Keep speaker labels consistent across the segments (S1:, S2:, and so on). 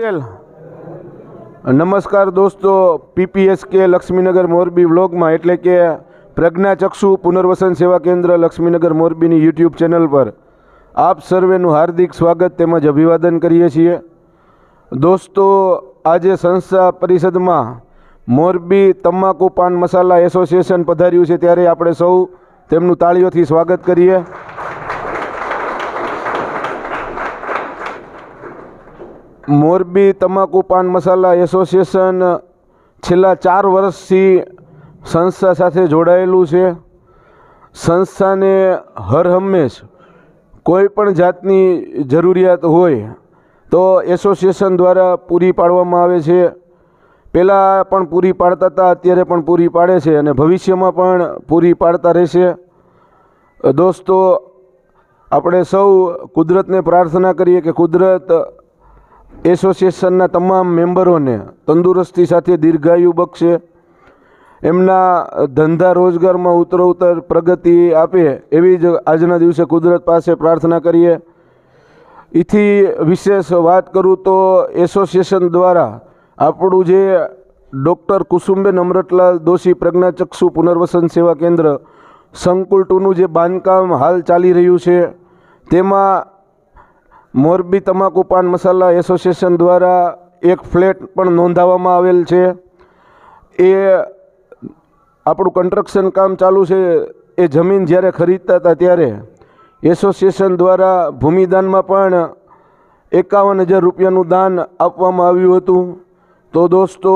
S1: પટેલ. નમસ્કાર દોસ્તો, પીપીએસકે લક્ષ્મીનગર મોરબી વ્લોગમાં એટલે કે પ્રજ્ઞાચક્ષુ પુનર્વસન સેવા કેન્દ્ર લક્ષ્મીનગર મોરબીની યુટ્યુબ ચેનલ પર આપ સર્વેનું હાર્દિક સ્વાગત તેમજ અભિવાદન કરીએ છીએ. દોસ્તો, આજે સંસ્થા પરિષદમાં મોરબી તમાકુ પાન મસાલા એસોસિએશન પધાર્યું છે, ત્યારે આપણે સૌ તેમનું તાળીઓથી સ્વાગત કરીએ. મોરબી તમાકુ પાન મસાલા એસોસિએશન છેલ્લા ચાર વર્ષથી સંસ્થા સાથે જોડાયેલું છે. સંસ્થાને હર હંમેશ કોઈ પણ જાતની જરૂરિયાત હોય તો એસોસિએશન દ્વારા પૂરી પાડવામાં આવે છે. પહેલાં પણ પૂરી પાડતા હતા, અત્યારે પણ પૂરી પાડે છે અને ભવિષ્યમાં પણ પૂરી પાડતા રહેશે. દોસ્તો, આપણે સૌ કુદરતને પ્રાર્થના કરીએ કે કુદરત એસોસિએશનના તમામ મેમ્બરોને તંદુરસ્તી સાથે દીર્ઘાયુ બક્ષે એમના ધંધા રોજગારમાં ઉત્તરોત્તર પ્રગતિ આપે એવી જ આજના દિવસે કુદરત પાસે પ્રાર્થના કરીએ. એથી વિશેષ વાત કરું તો એસોસિએશન દ્વારા આપણું જે ડૉક્ટર કુસુમબેન અમરતલાલ દોશી પ્રજ્ઞાચક્ષુ પુનર્વસન સેવા કેન્દ્ર સંકુલ ટુનું જે બાંધકામ હાલ ચાલી રહ્યું છે, તેમાં મોરબી તમાકુ પાન મસાલા એસોસિએશન દ્વારા એક ફ્લેટ પણ નોંધાવવામાં આવેલ છે. એ આપણું કન્સ્ટ્રક્શન કામ ચાલુ છે. એ જમીન જ્યારે ખરીદતા હતા ત્યારે એસોસિએશન દ્વારા ભૂમિદાનમાં પણ એકાવન હજાર રૂપિયાનું દાન આપવામાં આવ્યું હતું. તો દોસ્તો,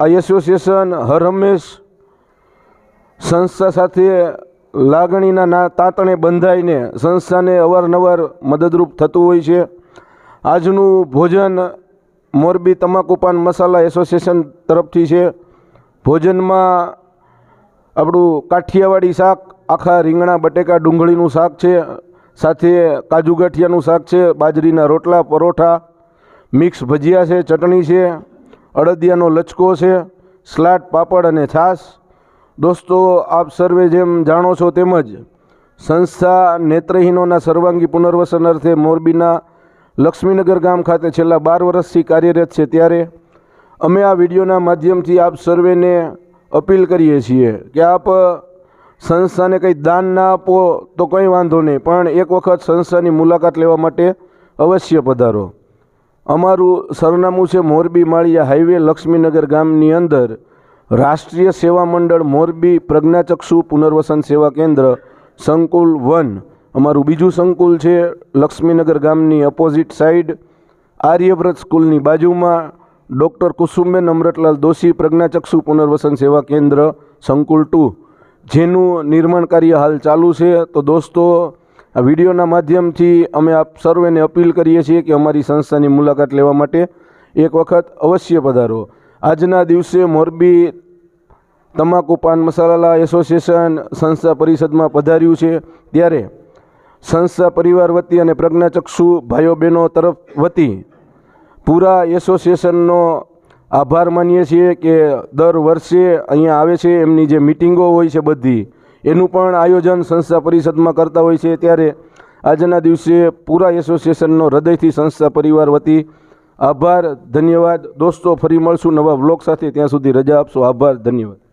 S1: આ એસોસિએશન હર હંમેશ સંસ્થા સાથે લાગણીના ના તાતણે બંધાઈને સંસ્થાને અવારનવાર મદદરૂપ થતું હોય છે. આજનું ભોજન મોરબી તમાકુ પાન મસાલા એસોસિએશન તરફથી છે. ભોજનમાં આપણું કાઠિયાવાડી શાક, આખા રીંગણા, બટેકા, ડુંગળીનું શાક છે. સાથે કાજુ ગાંઠિયાનું શાક છે, બાજરીના રોટલા, પરોઠા, મિક્સ ભજીયા છે, ચટણી છે, અડદિયાનો લચકો છે સ્લાટ પાપડ અને છાશ. દોસ્તો, આપ સર્વે જેમ જાણો છો તેમજ સંસ્થા નેત્રહીનોના સર્વાંગી પુનર્વસન અર્થે મોરબીના લક્ષ્મીનગર ગામ ખાતે છેલ્લા બાર વર્ષથી કાર્યરત છે. ત્યારે અમે આ વિડીયોના માધ્યમથી આપ સર્વેને અપીલ કરીએ છીએ કે આપ સંસ્થાને કંઈ દાન ના આપો તો કંઈ વાંધો નહીં, પણ એક વખત સંસ્થાની મુલાકાત લેવા માટે અવશ્ય પધારો. અમારું સરનામું છે મોરબી માળિયા હાઈવે, લક્ષ્મીનગર ગામની અંદર. રાષ્ટ્રીય સેવા મંડળ મોરબી પ્રજ્ઞાચક્ષુ પુનર્વસન સેવા કેન્દ્ર, સંકુલ વન. અમારું બીજું સંકુલ છે લક્ષ્મીનગર ગામની અપોઝિટ સાઈડ આર્યવ્રત સ્કૂલની બાજુમાં ડૉક્ટર કુસુમબેન અમરતલાલ દોશી પ્રજ્ઞાચક્ષુ પુનર્વસન સેવા કેન્દ્ર, સંકુલ ટુ. જેનું નિર્માણ કાર્ય હાલ ચાલુ છે. તો દોસ્તો, આ વિડીયોના માધ્યમથી અમે આપ સર્વેને અપીલ કરીએ છીએ કે અમારી સંસ્થાની મુલાકાત લેવા માટે એક વખત અવશ્ય પધારો. આજના દિવસે મોરબી તમાકુ પાન મસાલા એસોસિએશન સંસ્થા પરિષદમાં પધાર્યું છે. ત્યારે સંસ્થા પરિવાર વતી અને પ્રજ્ઞાચક્ષુ ભાઈઓ બહેનો તરફ વતી પૂરા એસોસિએશનનો આભાર માનીએ છીએ કે દર વર્ષે અહીંયા આવે છે. એમની જે મિટિંગો હોય છે બધી, એનું પણ આયોજન સંસ્થા પરિષદમાં કરતા હોય છે. ત્યારે આજના દિવસે પૂરા એસોસિએશનનો હૃદયથી સંસ્થા પરિવાર વતી આભાર ધન્યવાદ. દોસ્તો ફરી મળશું નવા વ્લોગ સાથે. ત્યાં સુધી રજા આપશો. આભાર ધન્યવાદ.